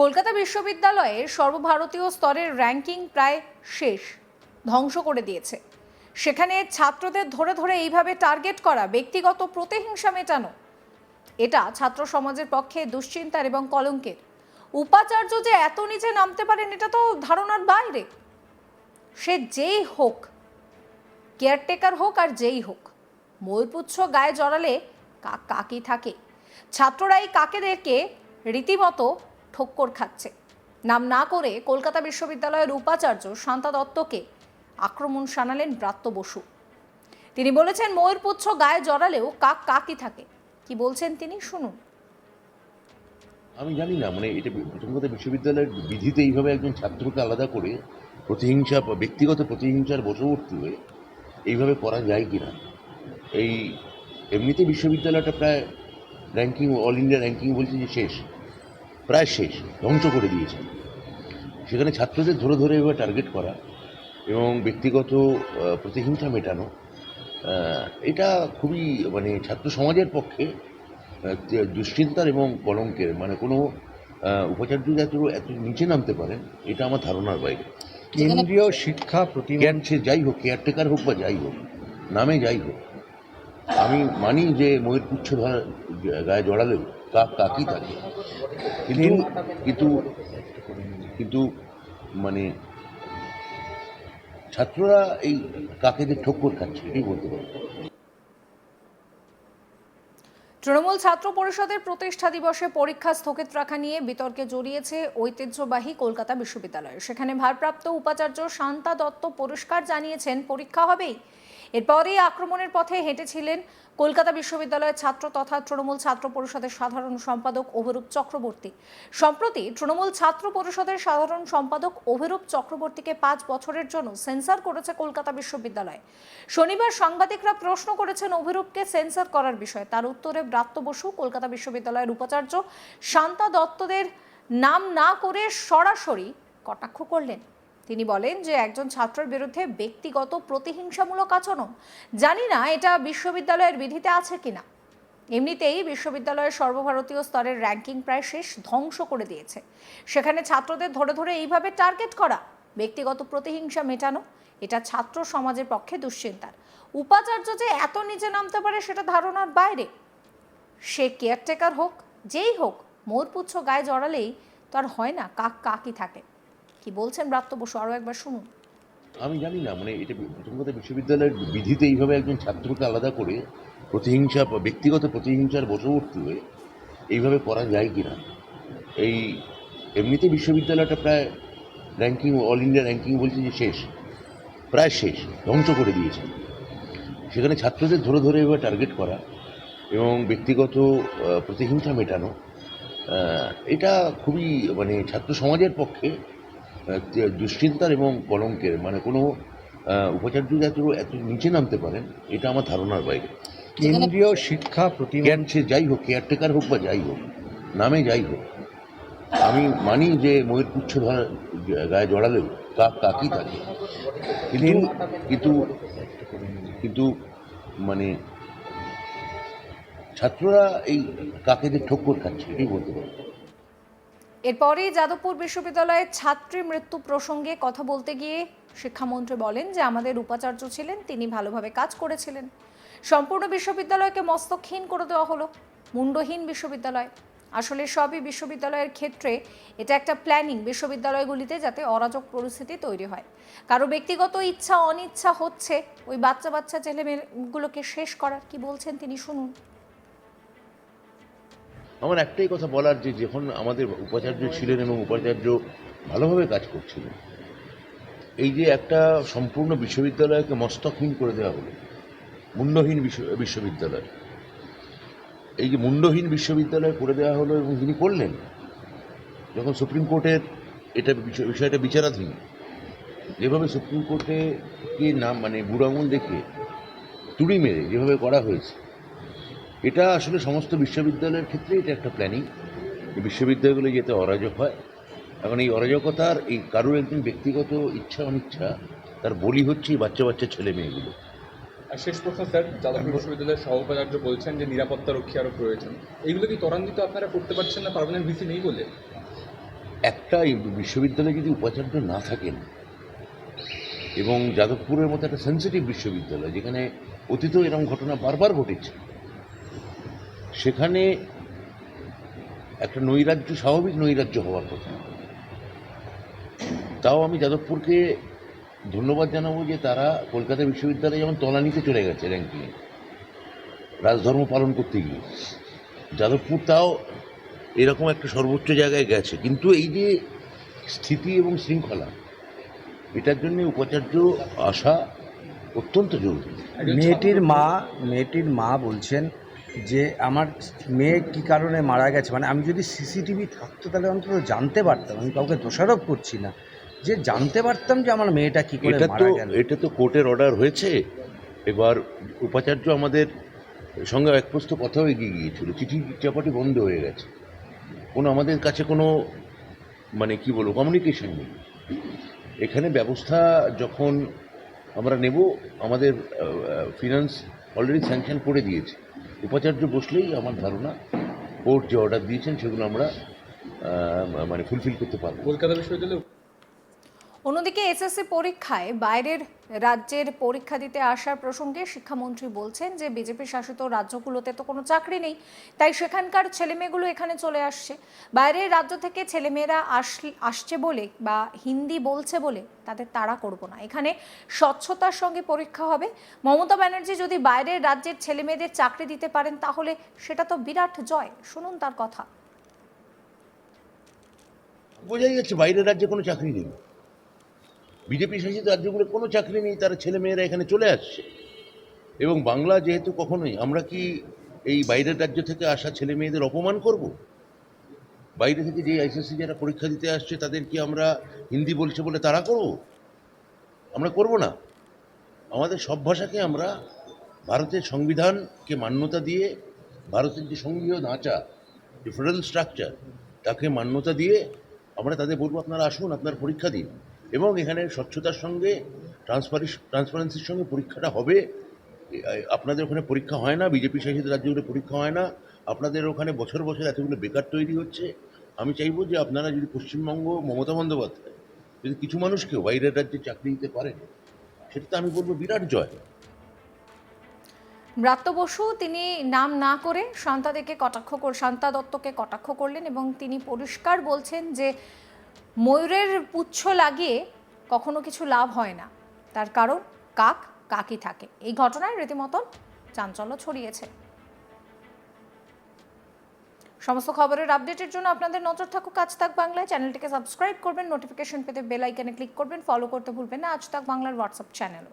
কলকাতা বিশ্ববিদ্যালয়ের সর্বভারতীয় স্তরের র্যাঙ্কিং প্রায় শেষ, ধ্বংস করে দিয়েছে। সেখানে ছাত্রদের ধরে ধরে এইভাবে টার্গেট করা, ব্যক্তিগত প্রতিহিংসা মেটানো, এটা ছাত্র সমাজের পক্ষে দুশ্চিন্তার এবং কলঙ্কের। উপাচার্য যে এত নিচে নামতে পারেন, এটা তো ধারণার বাইরে। সে যেই হোক, কেয়ারটেকার হোক আর যেই হোক, ময়ূরপুচ্ছ গায়ে জড়ালে কাক থাকে। ছাত্ররা এই কাকেদেরকে রীতিমতো ঠক্কর খাচ্ছে। নাম না করে কলকাতা বিশ্ববিদ্যালয়ের উপাচার্য শান্তা দত্তকে আক্রমণ শানালেন ব্রাত্য বসু। তিনি বলেছেন ময়ূরপুচ্ছ গায়ে জড়ালেও কাক কাকই থাকে। কি বলছেন তিনি? শুনুন। আমি জানি না মানে এটা প্রথম কথা বিশ্ববিদ্যালয়ের বিধিতে এইভাবে একজন ছাত্রকে আলাদা করে প্রতিহিংসা, ব্যক্তিগত প্রতিহিংসার বশবর্তী হয়ে এইভাবে করা যায় কি না এই এমনিতে বিশ্ববিদ্যালয়টা প্রায় র্যাঙ্কিং অল ইন্ডিয়া র্যাঙ্কিং বলছে যে শেষ। প্রায় শেষ ধ্বংস করে দিয়েছে। সেখানে ছাত্রদের ধরে ধরে এভাবে টার্গেট করা এবং ব্যক্তিগত প্রতিহিংসা মেটানো এটা খুবই মানে ছাত্র সমাজের পক্ষে দুশ্চিন্তার এবং কলঙ্কের মানে কোনো উপাচার্য এত এত নিচে নামতে পারেন এটা আমার ধারণার বাইরে। কেন্দ্রীয় শিক্ষা সে যাই হোক কেয়ারটেকার হোক বা যাই হোক নামে যাই হোক আমি মানি যে ময়ূর পুচ্ছ ধরা গায়ে জড়ালেও কাক কাকই থাকে কিন্তু কিন্তু কিন্তু মানে ছাত্ররা এই কাকেদের ঠক্কর খাচ্ছে এটাই বলতে পারব? তৃণমূল ছাত্র পরিষদের প্রতিষ্ঠা দিবসে পরীক্ষা স্থগিত রাখা নিয়ে বিতর্কে জড়িয়েছে ঐতিহ্যবাহী কলকাতা বিশ্ববিদ্যালয়। সেখানে ভারপ্রাপ্ত উপাচার্য শান্তা দত্ত পরিষ্কার জানিয়েছেন পরীক্ষা হবেই। এরপরই আক্রমণের পথে হেঁটেছিলেন কলকাতা বিশ্ববিদ্যালয়ের ছাত্র তথা তৃণমূল ছাত্র পরিষদের সাধারণ সম্পাদক অভিরূপ চক্রবর্তী। সম্প্রতি তৃণমূল ছাত্র পরিষদের সাধারণ সম্পাদক অভিরূপ চক্রবর্তীকে পাঁচ বছরের জন্য সেন্সার করেছে কলকাতা বিশ্ববিদ্যালয়। শনিবার সাংবাদিকরা প্রশ্ন করেছেন অভিরূপকে সেন্সার করার বিষয়ে। তার উত্তরে ব্রাত্য বসু, কলকাতা বিশ্ববিদ্যালয়ের উপাচার্য শান্তা দত্তদের নাম না করে সরাসরি কটাক্ষ করলেন। তিনি বলেন যে একজন ছাত্রের বিরুদ্ধে ব্যক্তিগত প্রতিহিংসামূলক আচরণ। জানি না এটা বিশ্ববিদ্যালয়ের বিধিতে আছে কিনা। এমনিতেই বিশ্ববিদ্যালয়ের সর্বভারতীয় স্তরের র্যাঙ্কিং প্রায় শেষ ধ্বংস করে দিয়েছে। সেখানে ছাত্রদের ধরে ধরে এইভাবে টার্গেট করা, ব্যক্তিগত প্রতিহিংসা মেটানো, এটা ছাত্র সমাজের পক্ষে দুশ্চিন্তার। উপাচার্য যে এত নিচে নামতে পারে সেটা ধারণার বাইরে। সে কেয়ারটেকার হোক, যেই হোক, মোরপুচ্ছ গায়ে জড়ালেই তো আর হয় না কাক কাকই থাকে। কি বলছেন ব্রাত্য বসু? আরও একবার শুনুন। আমি জানি না মানে এটা প্রথম কথা বিশ্ববিদ্যালয়ের বিধিতে এইভাবে একজন ছাত্রকে আলাদা করে প্রতিহিংসা, ব্যক্তিগত প্রতিহিংসার বশবর্তী হয়ে এইভাবে করা যায় কি না এই এমনিতে বিশ্ববিদ্যালয়টা প্রায় র্যাঙ্কিং অল ইন্ডিয়া র্যাঙ্কিং বলছে যে শেষ, প্রায় শেষ, ধ্বংস করে দিয়েছে। সেখানে ছাত্রদের ধরে ধরে এভাবে টার্গেট করা এবং ব্যক্তিগত প্রতিহিংসা মেটানো এটা খুবই মানে ছাত্র সমাজের পক্ষে দুশ্চিন্তার এবং কলঙ্কের মানে কোনো উপাচার্য এত এত নিচে নামতে পারেন এটা আমার ধারণার বাইরে। কেন্দ্রীয় শিক্ষা প্রতিমন্ত্রী জ্ঞান সে যাই হোক কেয়ারটেকার হোক বা যাই হোক নামে যাই হোক আমি মানি যে ময়ূর পুচ্ছ ধরা গায়ে জড়ালেও কাক কাকই থাকে। কিন্তু কিন্তু কিন্তু মানে ছাত্ররা এই কাকেদের ঠক্কর খাচ্ছে এটাই বলতে পারব। এরপরেই যাদবপুর বিশ্ববিদ্যালয়ের ছাত্রী মৃত্যু প্রসঙ্গে কথা বলতে গিয়ে শিক্ষামন্ত্রী বলেন যে আমাদের উপাচার্য ছিলেন, তিনি ভালোভাবে কাজ করেছিলেন। সম্পূর্ণ বিশ্ববিদ্যালয়কে মস্তকহীন করে দেওয়া হলো, মুন্ডহীন বিশ্ববিদ্যালয়। আসলে সবই বিশ্ববিদ্যালয়ের ক্ষেত্রে এটা একটা প্ল্যানিং বিশ্ববিদ্যালয়গুলিতে যাতে অরাজক পরিস্থিতি তৈরি হয়। কারও ব্যক্তিগত ইচ্ছা, অনিচ্ছা হচ্ছে ওই বাচ্চা বাচ্চা ছেলেমেয়েগুলোকে শেষ করার, কি বলছেন তিনি শুনুন। আমার একটাই কথা বলার যে যখন আমাদের উপাচার্য ছিলেন এবং উপাচার্য ভালোভাবে কাজ করছিলেন, এই যে একটা সম্পূর্ণ বিশ্ববিদ্যালয়কে মস্তকহীন করে দেওয়া হলো বিশ্ব- বিশ্ববিদ্যালয়। এই যে মুন্ডহীন বিশ্ববিদ্যালয় করে দেওয়া হলো এবং তিনি করলেন, যখন সুপ্রিম কোর্টের এটা বিষয়টা বিচারাধীন, যেভাবে সুপ্রিম কোর্টে কি নাম মানে বুড়ো আঙুল দেখে তুড়ি মেরে যেভাবে করা হয়েছে এটা আসলে সমস্ত বিশ্ববিদ্যালয়ের ক্ষেত্রে এটা একটা প্ল্যানিং বিশ্ববিদ্যালয়গুলো যেতে অরাজক হয়। এখন এই অরাজকতার এই কারোর একজন ব্যক্তিগত ইচ্ছা অনিচ্ছা তার বলি হচ্ছে এই বাচ্চা বাচ্চা ছেলে মেয়েগুলো। আর শেষ প্রশ্ন স্যার যাদবপুর বিশ্ববিদ্যালয়ের সহ উপাচার্য বলছেন যে নিরাপত্তা রক্ষী আরও প্রয়োজন। এইগুলো কি ত্বরান্বিত আপনারা করতে পারছেন না? পারমানেন্ট ভিসি নেই বলে? একটা এই বিশ্ববিদ্যালয়ে যদি উপাচার্য না থাকেন এবং যাদবপুরের মতো একটা সেন্সিটিভ বিশ্ববিদ্যালয় যেখানে অতীতেও এরকম ঘটনা বারবার ঘটেছে সেখানে একটা নৈরাজ্য, স্বাভাবিক নৈরাজ্য হওয়ার কথা। তাও আমি যাদবপুরকে ধন্যবাদ জানাব যে তারা কলকাতা বিশ্ববিদ্যালয়ে যেমন তলানিতে চলে গেছে র্যাঙ্কিংয়ে রাজধর্ম পালন করতে গিয়ে। যাদবপুর তাও এরকম একটা সর্বোচ্চ জায়গায় গেছে। কিন্তু এই যে স্থিতি এবং শৃঙ্খলা, এটার জন্য উপাচার্য আসা অত্যন্ত জরুরি। মেয়েটির মা মেয়েটির মা বলছেন যে আমার মেয়ে কি কারণে মারা গেছে? মানে আমি যদি সিসিটিভি থাকতো তাহলে অন্তত জানতে পারতাম। আমি কাউকে দোষারোপ করছি না। যে জানতে পারতাম যে আমার মেয়েটা কি করে এটা তো মারা গেল। এটা তো কোর্টের অর্ডার হয়েছে। এবার উপাচার্য আমাদের সঙ্গে এক কথাও এগিয়ে গিয়েছিল। চিঠি চাপাটি বন্ধ হয়ে গেছে। কোনো আমাদের কাছে কোনো মানে কি বলব কমিউনিকেশন নেই। এখানে ব্যবস্থা যখন আমরা নেব আমাদের ফিনান্স অলরেডি স্যাংশন করে দিয়েছে। উপাচার্য বসলেই আমার ধারণা কোর্ট যে অর্ডার দিয়েছেন সেগুলো আমরা মানে ফুলফিল করতে পারব। কলকাতা বিশ্ববিদ্যালয়ে অন্যদিকে এসএসসি পরীক্ষায় বাইরের রাজ্যের পরীক্ষা দিতে আসার প্রসঙ্গে শিক্ষামন্ত্রী বলছেন যে বিজেপি শাসিত রাজ্যগুলোতে তো কোনো চাকরি নেই, তাই সেখানকার ছেলেমেয়েগুলো এখানে চলে আসছে। বাইরের রাজ্য থেকে ছেলেমেয়েরা আস- আসছে বলে বা হিন্দি বলছে বলে তাদের তাড়া করব না। এখানে স্বচ্ছতার সঙ্গে পরীক্ষা হবে। মমতা ব্যানার্জি যদি বাইরের রাজ্যের ছেলেমেয়েদের চাকরি দিতে পারেন, তাহলে সেটা তো বিরাট জয়। শুনুন তার কথা। বোঝাই যাচ্ছে বাইরের রাজ্যে কোনো চাকরি নেই। বিজেপি শাসিত রাজ্যগুলো কোনো চাকরি নেই, তারা ছেলে মেয়েরা এখানে চলে আসছে। এবং বাংলা যেহেতু কখনোই, আমরা কি এই বাইরের রাজ্য থেকে আসা ছেলে মেয়েদের অপমান করব? বাইরে থেকে যে আইসিএসসি যারা পরীক্ষা দিতে আসছে, তাদের কি আমরা হিন্দি বলছে বলে তারা করব? আমরা করব না। আমাদের সব ভাষাকে আমরা ভারতের সংবিধানকে মান্যতা দিয়ে, ভারতের যে সংঘীয় ধাঁচা, যে ফেডারেল স্ট্রাকচার, তাকে মান্যতা দিয়ে আমরা তাদের বলব, আপনারা আসুন, আপনার পরীক্ষা দিন। এবং এখানে স্বচ্ছতার সঙ্গে ট্রান্সপারি ট্রান্সপারেন্সির সঙ্গে পরীক্ষাটা হবে। আপনাদের ওখানে পরীক্ষা হয় না, বিজেপি শাসিত রাজ্যগুলো পরীক্ষা হয় না। আপনাদের ওখানে বছর বছর এতগুলো বেকার তৈরি হচ্ছে। আমি চাইব যে আপনারা যদি পশ্চিমবঙ্গ, মমতা বন্দ্যোপাধ্যায়, যদি কিছু মানুষকেও বাইরের রাজ্যে চাকরি দিতে পারেন সেটা তো আমি বলব বিরাট জয়। ব্রাত্য বসু, তিনি নাম না করে শান্তাদেকে কটাক্ষ কর, শান্তা দত্তকে কটাক্ষ করলেন এবং তিনি পরিষ্কার বলছেন যে ময়ূরের পুচ্ছ লাগিয়ে কখনো কিছু লাভ হয় না। তার কারণ কাক, কাকই থাকে। এই ঘটনায় রীতিমতন চাঞ্চল্য ছড়িয়েছে। সমস্ত খবরের আপডেটের জন্য আপনাদের নজর থাকুক আজ তাক বাংলায়। চ্যানেলটিকে সাবস্ক্রাইব করবেন, নোটিফিকেশন পেতে বেল আইকনে ক্লিক করবেন, ফলো করতে ভুলবেন না। আজ তাক বাংলার হোয়াটসঅ্যাপ চ্যানেলও।